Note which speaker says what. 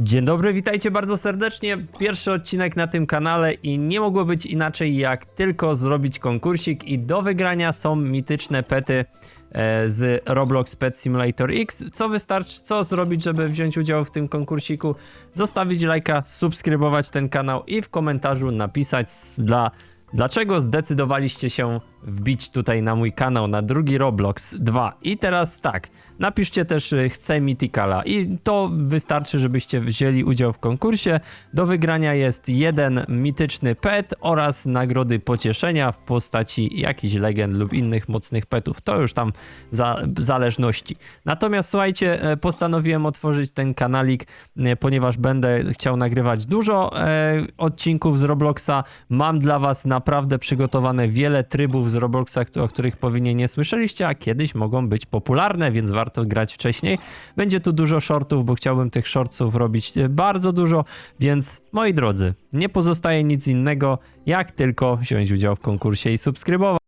Speaker 1: Dzień dobry, witajcie bardzo serdecznie. Pierwszy odcinek na tym kanale i nie mogło być inaczej jak tylko zrobić konkursik i do wygrania są mityczne pety e, z Roblox Pet Simulator X. Co wystarczy, co zrobić, żeby wziąć udział w tym konkursiku? Zostawić lajka, subskrybować ten kanał i w komentarzu napisać dla Dlaczego zdecydowaliście się wbić tutaj na mój kanał, na drugi Roblox 2? I teraz tak, napiszcie też y, chcę Mythicala i to wystarczy, żebyście wzięli udział w konkursie. Do wygrania jest jeden mityczny pet oraz nagrody pocieszenia w postaci jakichś legend lub innych mocnych petów. To już tam za zależności. Natomiast słuchajcie, e, postanowiłem otworzyć ten kanalik, e, ponieważ będę chciał nagrywać dużo e, odcinków z Robloxa. Mam dla was naprawdę przygotowane wiele trybów z Robloxa, o których pewnie nie słyszeliście, a kiedyś mogą być popularne, więc warto grać wcześniej. Będzie tu dużo shortów, bo chciałbym tych shortów robić e, bardzo dużo, więc moi drodzy, nie pozostaje nic innego, jak tylko wziąć udział w konkursie i subskrybować.